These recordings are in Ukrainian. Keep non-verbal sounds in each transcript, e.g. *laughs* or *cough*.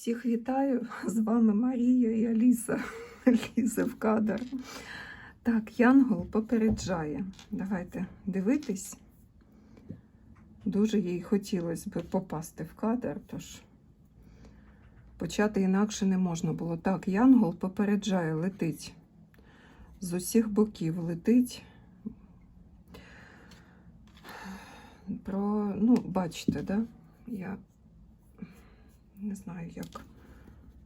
Всіх вітаю! З вами Марія і Аліса. Лізе в кадр. Так, Янгол попереджає. Давайте дивитись. Дуже їй хотілося б попасти в кадр, тож почати інакше не можна було. Так, Янгол попереджає, летить. З усіх боків летить. Про, ну, бачите, да? Я не знаю, як,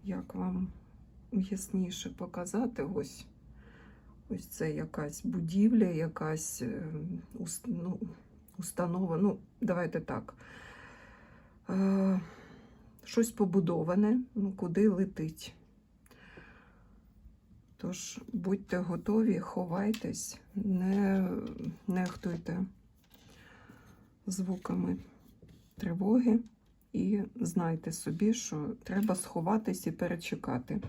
як вам ясніше показати. Ось, ось це якась будівля, якась е, ну, установа. Ну, давайте так. Е, щось побудоване, ну, куди летить. Тож будьте готові, ховайтесь, не нехтуйте звуками тривоги. І знайте собі, що треба сховатись і перечекати.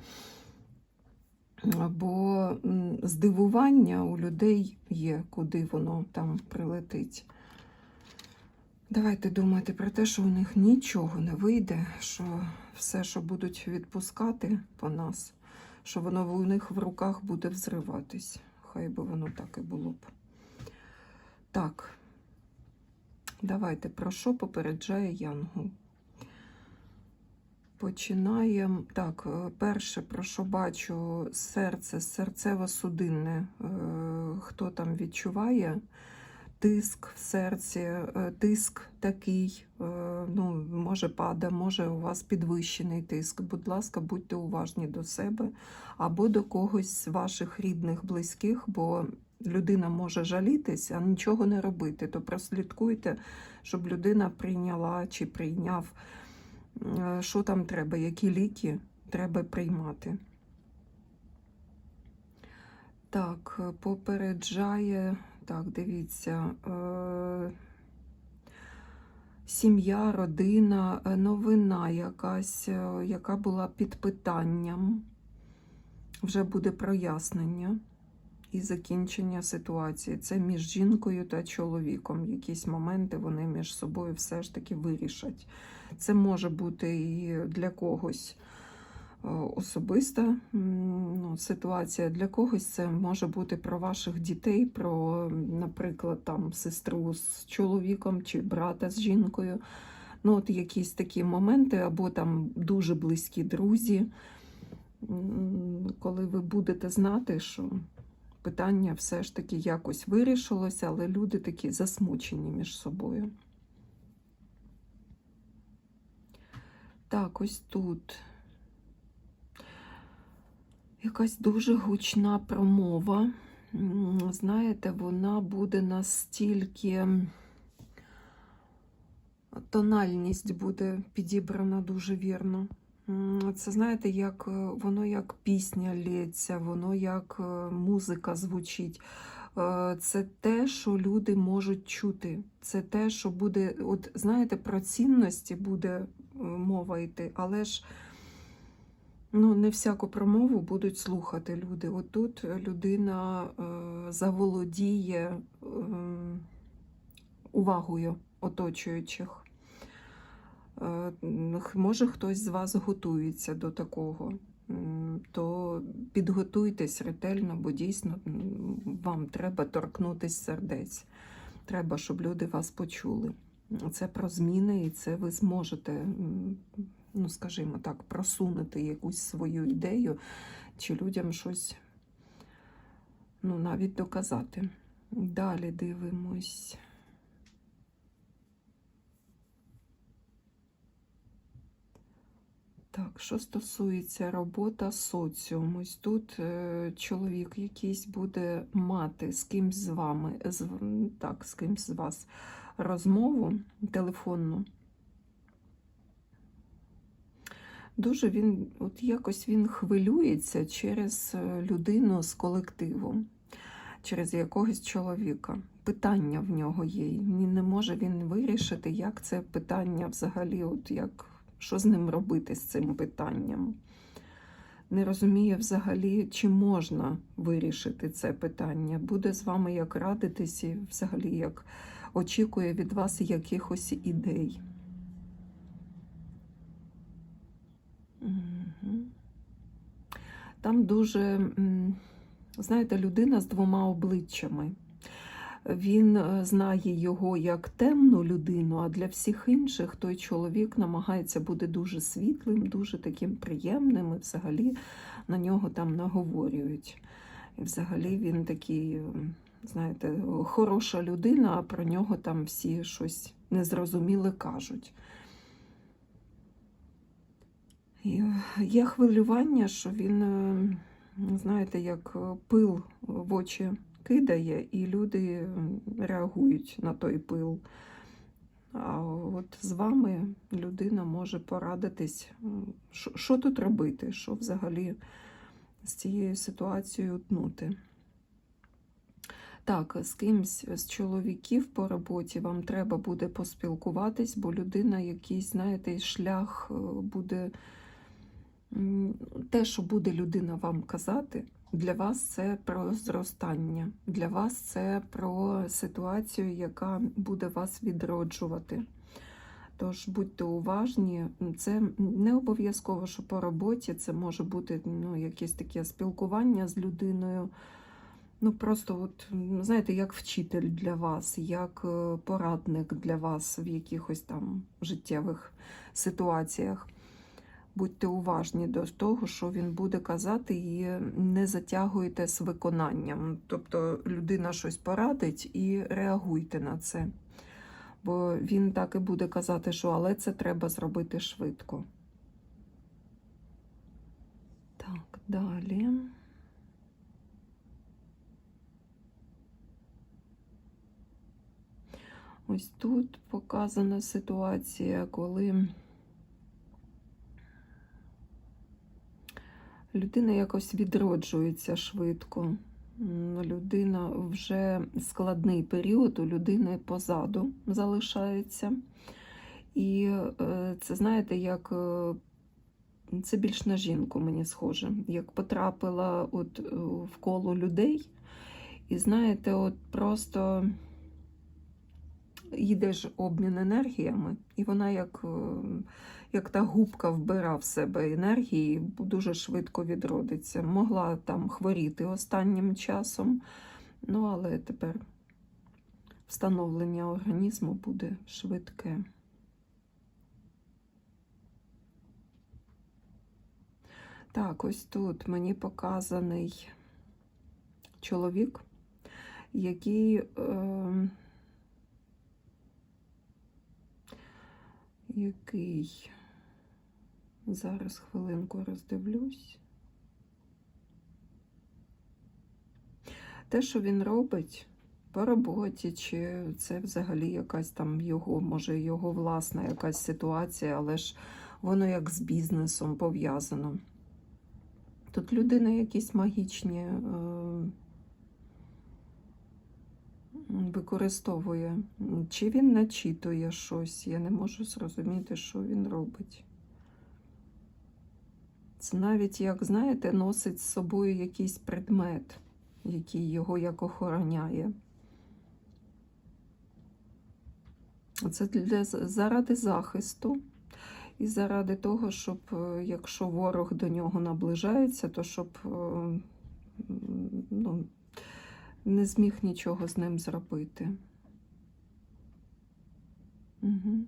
Бо здивування у людей є, куди воно там прилетить. Давайте думати про те, що у них нічого не вийде, що все, що будуть відпускати по нас, що воно у них в руках буде взриватись. Хай би воно так і було б. Так, давайте про що попереджає Янгол. Починаємо. Так, е, перше, про що бачу, серце, серцево-судинне. Е, Хто там відчуває тиск в серці, е, тиск такий, ну, може пада, може у вас підвищений тиск. Будь ласка, будьте уважні до себе або до когось з ваших рідних, близьких, бо людина може жалітись, а нічого не робити. То прослідкуйте, щоб людина прийняла чи прийняв що там треба, які ліки треба приймати. Так, е, попереджає, так, дивіться, е, сім'я, родина, е, новина якась, е, яка була під питанням. Вже буде прояснення і закінчення ситуації. Це між жінкою та чоловіком. Якісь моменти вони між собою все ж таки вирішать. Це може бути і для когось е, особиста ну, ситуація. Для когось це може бути про ваших дітей, про, наприклад, там сестру з чоловіком чи брата з жінкою. Ну, от якісь такі моменти, або там дуже близькі друзі, коли ви будете знати, що питання все ж таки якось вирішилося, але люди такі засмучені між собою. Так, ось тут якась дуже гучна промова. Знаєте, вона буде настільки тональність буде підібрана дуже вірно. Це знаєте, як е, воно як пісня лється, воно як е, музика звучить. Е, Це те, що люди можуть чути. Це те, що буде, от знаєте, про цінності буде мова йти, але ж ну, не всяку промову будуть слухати люди. От тут людина заволодіє е, увагою оточуючих. Е, Може, хтось з вас готується до такого, то підготуйтесь ретельно, бо дійсно вам треба торкнутись сердець. Треба, щоб люди вас почули. Це про зміни, і це ви зможете, ну скажімо так, просунути якусь свою ідею, чи людям щось ну, навіть доказати. Далі дивимось. Так, що стосується робота соціум, тут е, чоловік якийсь буде мати з кимсь з вами, з, так, з кимсь з вас розмову телефонну. Дуже він, от якось він хвилюється через е, людину з колективу, через якогось чоловіка. Питання в нього є. Не може він вирішити, як це питання взагалі, от як, що з ним робити з цим питанням. Не розуміє взагалі, чи можна вирішити це питання. Буде з вами як радитись і взагалі як очікує від вас якихось ідей. Там дуже, знаєте, людина з двома обличчями. Він е, знає його як темну людину, а для всіх інших той чоловік намагається бути дуже світлим, дуже таким приємним, і взагалі на нього там наговорюють. І взагалі він такий, знаєте, хороша людина, а про нього там всі щось незрозуміле кажуть. І е, є хвилювання, що він, е, знаєте, як пил в очі кидає, і люди реагують на той пил. А от з вами людина може порадитись, що, тут робити, що взагалі з цією ситуацією утнути. Так, з кимсь з чоловіків по роботі вам треба буде поспілкуватись, бо людина якийсь, знаєте, шлях е, буде. Те, що буде людина вам казати, для вас це про зростання, для вас це про ситуацію, яка буде вас відроджувати. Тож будьте уважні, це не обов'язково, що по роботі це може бути ну, якесь таке спілкування з людиною. Ну, просто, от, знаєте, як вчитель для вас, як е, порадник для вас в якихось там життєвих ситуаціях. Будьте уважні до того, що він буде казати, і не затягуйте з виконанням. Тобто людина щось порадить і реагуйте на це. Бо він так і буде казати, що але це треба зробити швидко. Так, далі. Ось тут показана ситуація, коли людина якось відроджується швидко. Людина вже складний період у людини позаду залишається. І е, це, знаєте, як е, це більш на жінку мені схоже, як потрапила от е, в коло людей, і знаєте, от просто йде ж обмін енергіями, і вона як, е, як та губка вбира в себе енергії, дуже швидко відродиться. Могла там хворіти останнім часом, ну але тепер встановлення організму буде швидке. Так, ось тут мені показаний чоловік, який. Е, який зараз хвилинку роздивлюсь. Те, що він робить по роботі, чи це взагалі якась там його, може, його власна якась ситуація, але ж воно як з бізнесом пов'язано. Тут людина якісь магічні е, використовує. Чи він начитує щось, я не можу зрозуміти, що він робить. Це навіть, як знаєте, носить з собою якийсь предмет, який його як охороняє. Це для, заради захисту і заради того, щоб е, якщо ворог до нього наближається, то щоб е, ну, не зміг нічого з ним зробити. Угу.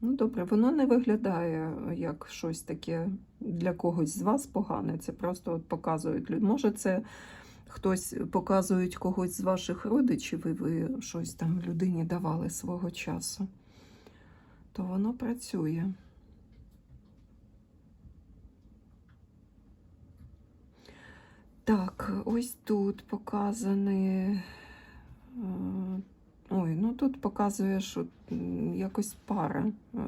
Ну, добре, воно не виглядає як щось таке для когось з вас погане. Це просто от показують люди. Може, це хтось показують когось з ваших родичів, і ви щось там людині давали свого часу. То воно працює. Так, ось тут показані. е, Ой, ну тут показує, що якось пара. е,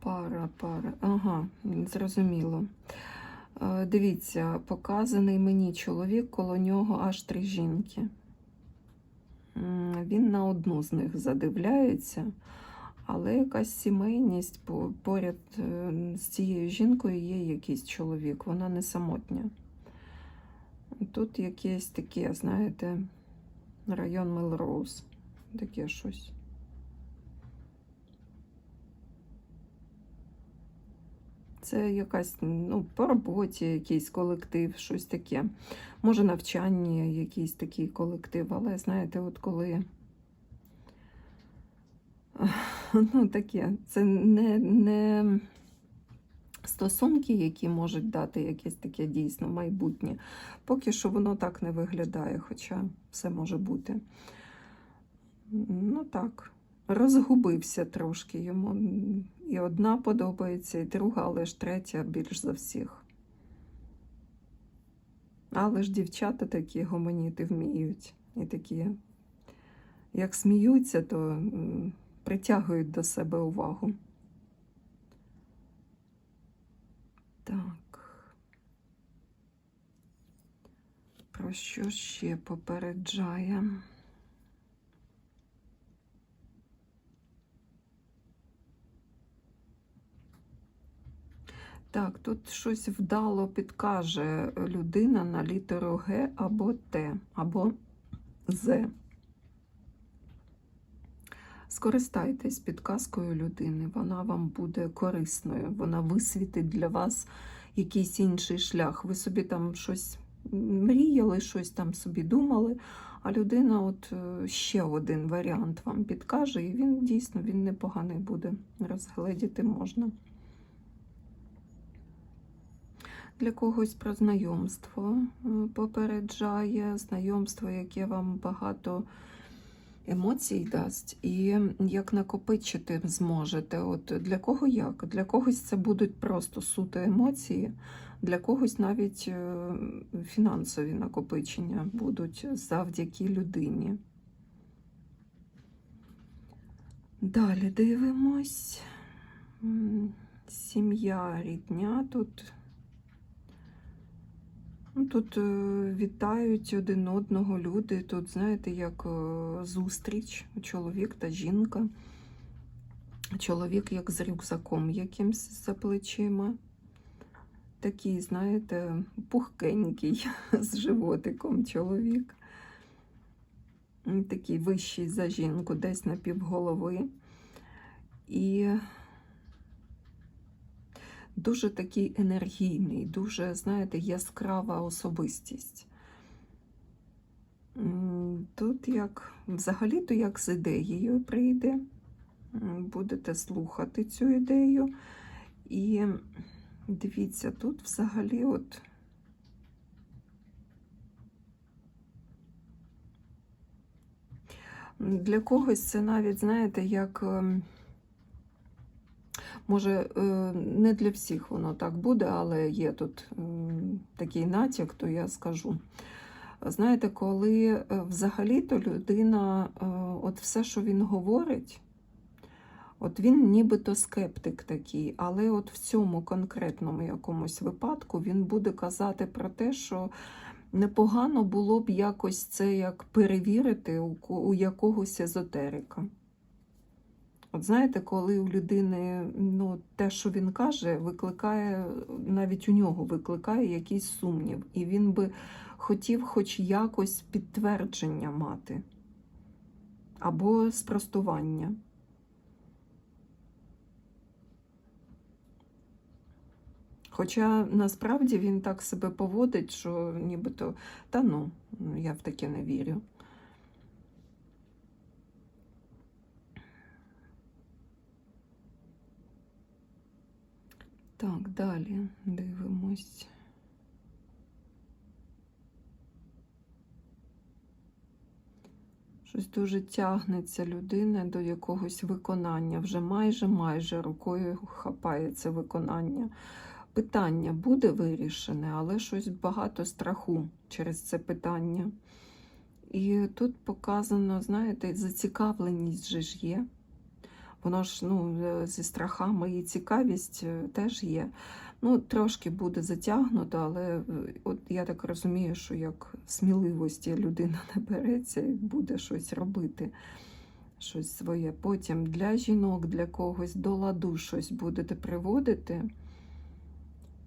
Пара, пара. Ага, зрозуміло. Е, Дивіться, показаний мені чоловік, коло нього аж три жінки. Він на одну з них задивляється, але якась сімейність поряд е, з цією жінкою є якийсь чоловік, вона не самотня. Тут якесь таке, знаєте, район Мелроуз, таке щось. це якась ну, по роботі, якийсь колектив, щось таке. Може, навчання, якийсь такий колектив, але знаєте, от коли. *sighs* Ну, таке, це не, не стосунки, які можуть дати якесь таке дійсно майбутнє. Поки що воно так не виглядає, хоча все може бути. Ну так, розгубився трошки йому. І одна подобається, і друга, але ж третя більш за всіх. Але ж дівчата такі гомоніти вміють. І такі, як сміються, то притягують до себе увагу. Так. Про що ще попереджає? Так, тут щось вдало підкаже людина на літеру Г або Т, або З. Скористайтесь підказкою людини, вона вам буде корисною, вона висвітить для вас якийсь інший шлях. Ви собі там щось мріяли, щось там собі думали, а людина от е, ще один варіант вам підкаже, і він дійсно він непоганий буде. Розгледіти можна. Для когось про знайомство е, попереджає, знайомство, яке вам багато емоцій дасть, і як накопичити зможете. От Для кого як? Для когось це будуть просто суто емоції, для когось навіть е, фінансові накопичення будуть завдяки людині. Далі дивимось. Сім'я, рідня тут. Ну, Тут е, вітають один одного люди. Тут, знаєте, як е, зустріч, чоловік та жінка. Чоловік як з рюкзаком якимсь за плечима. Такий, знаєте, пухкенький *laughs* з животиком чоловік. Такий вищий за жінку, десь на півголови. І дуже такий енергійний, дуже, знаєте, яскрава особистість. Тут як взагалі-то як з ідеєю прийде, будете слухати цю ідею. І дивіться, тут взагалі от. Для когось це навіть, знаєте, як. Може, е, не для всіх воно так буде, але є тут такий натяк, то я скажу. Знаєте, коли е, взагалі-то людина, е, от все, що він говорить, от він нібито скептик такий, але от в цьому конкретному якомусь випадку він буде казати про те, що непогано було б якось це як перевірити у якогось езотерика. От знаєте, коли у людини ну, те, що він каже, викликає, навіть у нього викликає якийсь сумнів, і він би хотів хоч якось підтвердження мати або спростування. Хоча насправді він так себе поводить, що нібито, та ну, я в таке не вірю. Так, далі дивимось. Щось дуже тягнеться людина до якогось виконання. Вже майже майже рукою хапається виконання. Питання буде вирішене, але щось багато страху через це питання. І тут показано, знаєте, зацікавленість же ж є. Воно ж ну, е, зі страхами і цікавість е, теж є. Ну, трошки буде затягнуто, але е, от я так розумію, що як сміливості людина *laughs* набереться і буде щось робити, щось своє. Потім для жінок, для когось до ладу щось будете приводити.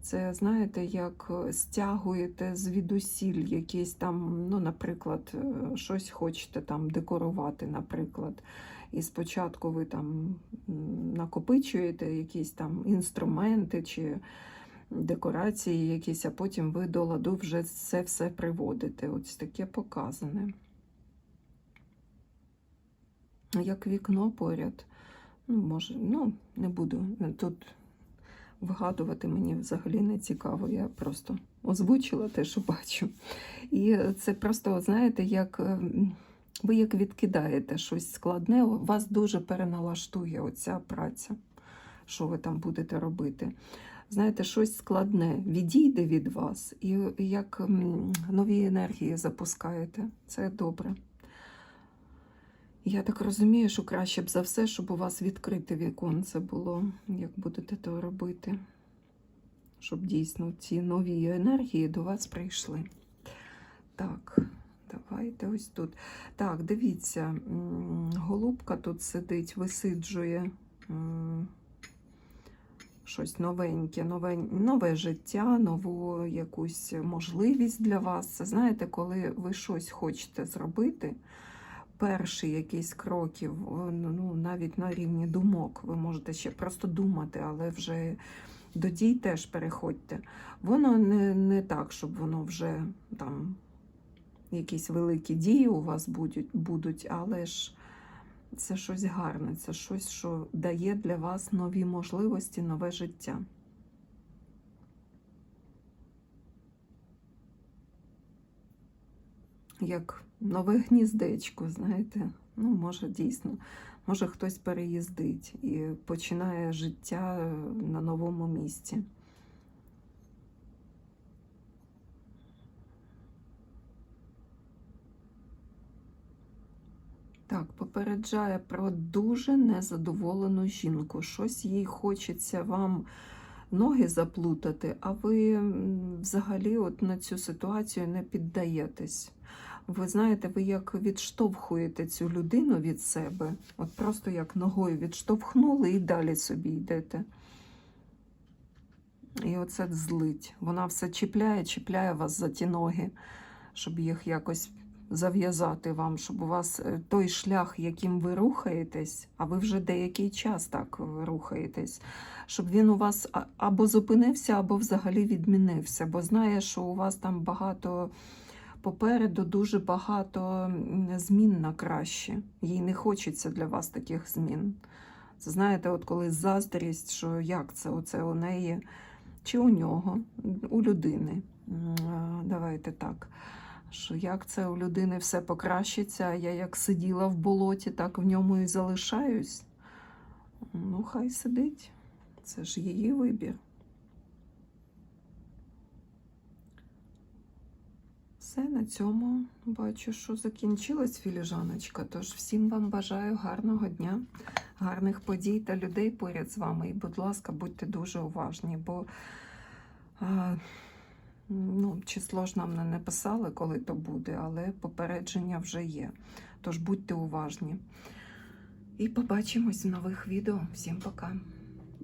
Це, знаєте, як стягуєте звідусіль якісь там, ну, наприклад, щось хочете там декорувати, наприклад. І спочатку ви там накопичуєте якісь там інструменти чи декорації якісь, а потім ви до ладу вже це все приводите. Ось таке показане. Як вікно поряд. Ну, може, ну, не буду тут вигадувати мені взагалі не цікаво. Я просто озвучила те, що бачу. І це просто, знаєте, як ем, ви як відкидаєте щось складне, вас дуже переналаштує оця праця, що ви там будете робити. Знаєте, щось складне відійде від вас, і як нові енергії запускаєте. Це добре. Я так розумію, що краще б за все, щоб у вас відкрите віконце було, як будете то робити. Щоб дійсно ці нові енергії до вас прийшли. Так, давайте ось тут. Так, дивіться, голубка тут сидить, висиджує щось новеньке, нове, нове життя, нову якусь можливість для вас. Це знаєте, коли ви щось хочете зробити перші якісь кроки, ну, навіть на рівні думок, ви можете ще просто думати, але вже до дій теж переходьте. Воно не, не так, щоб воно вже там якісь великі дії у вас будуть, будуть, але ж це щось гарне, це щось, що дає для вас нові можливості, нове життя. як нове гніздечко, знаєте. Ну, може, дійсно, може хтось переїздить і починає життя на новому місці. Так, попереджає про дуже незадоволену жінку. Щось їй хочеться вам ноги заплутати, а ви взагалі от на цю ситуацію не піддаєтесь. Ви знаєте, ви як відштовхуєте цю людину від себе, от просто як ногою відштовхнули і далі собі йдете. І оце злить. Вона все чіпляє, чіпляє вас за ті ноги, щоб їх якось зав'язати вам, щоб у вас е, той шлях, яким ви рухаєтесь, а ви вже деякий час так е, рухаєтесь, щоб він у вас або зупинився, або взагалі відмінився, бо знає, що у вас там багато попереду дуже багато змін на краще. Їй не хочеться для вас таких змін. Це знаєте, от коли заздрість, що як це оце у неї чи у нього, у людини. Давайте так. Що як це у людини все покращиться, а я як сиділа в болоті, так в ньому і залишаюсь. Ну, хай сидить. Це ж її вибір. Все, на цьому бачу, що закінчилась філіжаночка. Тож всім вам бажаю гарного дня, гарних подій та людей поряд з вами. І, будь ласка, будьте дуже уважні, бо а, ну, число ж нам не написали, коли то буде, але попередження вже є. Тож будьте уважні. І побачимось в нових відео. Всім пока!